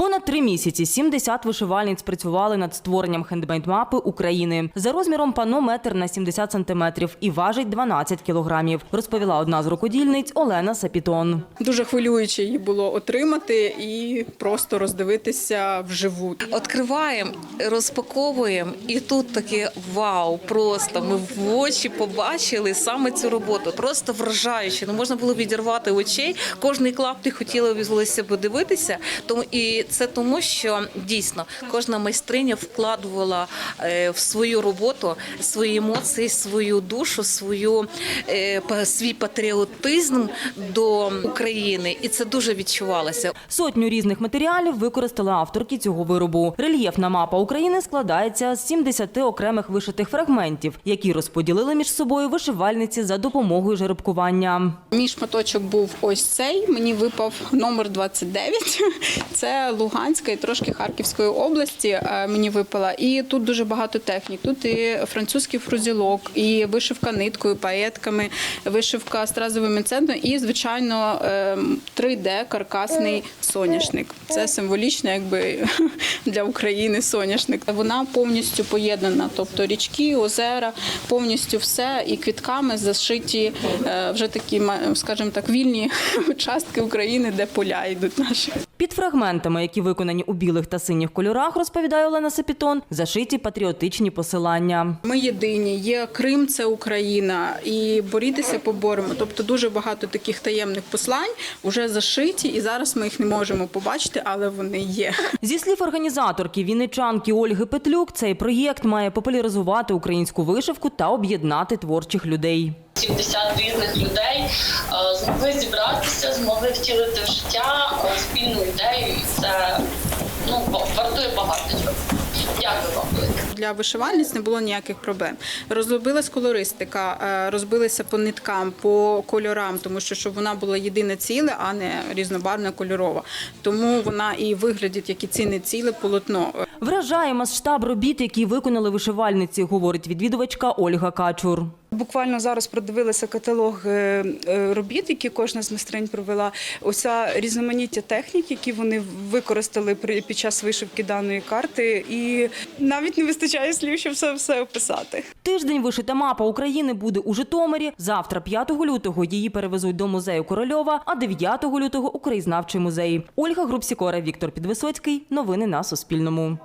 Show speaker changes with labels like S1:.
S1: Понад три місяці 70 вишивальниць працювали над створенням хендмейд-мапи України. За розміром пано метр на 70 сантиметрів і важить 12 кілограмів, розповіла одна з рукодільниць Олена Сапітон.
S2: Дуже хвилююче її було отримати і просто роздивитися вживу.
S3: Відкриваємо, розпаковуємо, і тут таке вау! Просто ми в очі побачили саме цю роботу. Просто вражаюче. Не можна було відірвати очей. Кожний клаптик хотілося подивитися. Тому і це тому, що дійсно кожна майстриня вкладувала е, в свою роботу свої емоції, свою душу, свою е, свій патріотизм до України, і це дуже відчувалося.
S1: Сотню різних матеріалів використали авторки цього виробу. Рельєфна мапа України складається з 70 окремих вишитих фрагментів, які розподілили між собою вишивальниці за допомогою жеребкування.
S2: Мій шматочок був ось цей. Мені випав номер 29. Це Луганська і трошки Харківської області. е, Мені випала. І тут дуже багато технік. Тут і французький фрузілок, і вишивка ниткою, паєтками, вишивка стразовим центром, і звичайно ем, 3D каркасний соняшник. Це символічно, якби для України соняшник. Вона повністю поєднана, тобто річки, озера, повністю все і квітками зашиті е, вже такі, скажімо так, вільні частки України, де поля йдуть наші.
S1: Під фрагментами, які виконані у білих та синіх кольорах, розповідає Олена Сапітон, зашиті патріотичні посилання.
S2: Ми єдині. Є Крим, це Україна, і борітися поборемо. Тобто дуже багато таких таємних послань вже зашиті, і зараз ми їх не можемо побачити, але вони є.
S1: Зі слів організаторки вінничанки Ольги Петлюк, цей проєкт має популяризувати українську вишивку та об'єднати творчих людей.
S4: 70 різних людей е, змогли зібратися, змогли втілити в життя е, спільну ідею, і це ну вартує багато чого. Дякую вам велике.
S2: Для вишивальниць не було ніяких проблем. Розробилась колористика, е, розбилися по ниткам, по кольорам, тому що щоб вона була єдине ціле, а не різнобарвна кольорова. Тому вона і виглядить як і цінне ціле полотно.
S1: Вражає масштаб робіт, які виконали вишивальниці, говорить відвідувачка Ольга Качур.
S5: Буквально зараз продивилися каталог е, е, робіт, які кожна з майстринь провела. Оця різноманіття технік, які вони використали під час вишивки даної карти, і навіть не вистачає слів, щоб все, все описати.
S1: Тиждень вишита мапа України буде у Житомирі. Завтра, 5 лютого, її перевезуть до музею Корольова, а 9 лютого – у краєзнавчий музей. Ольга Грубсікора, Віктор Підвисоцький. Новини на Суспільному.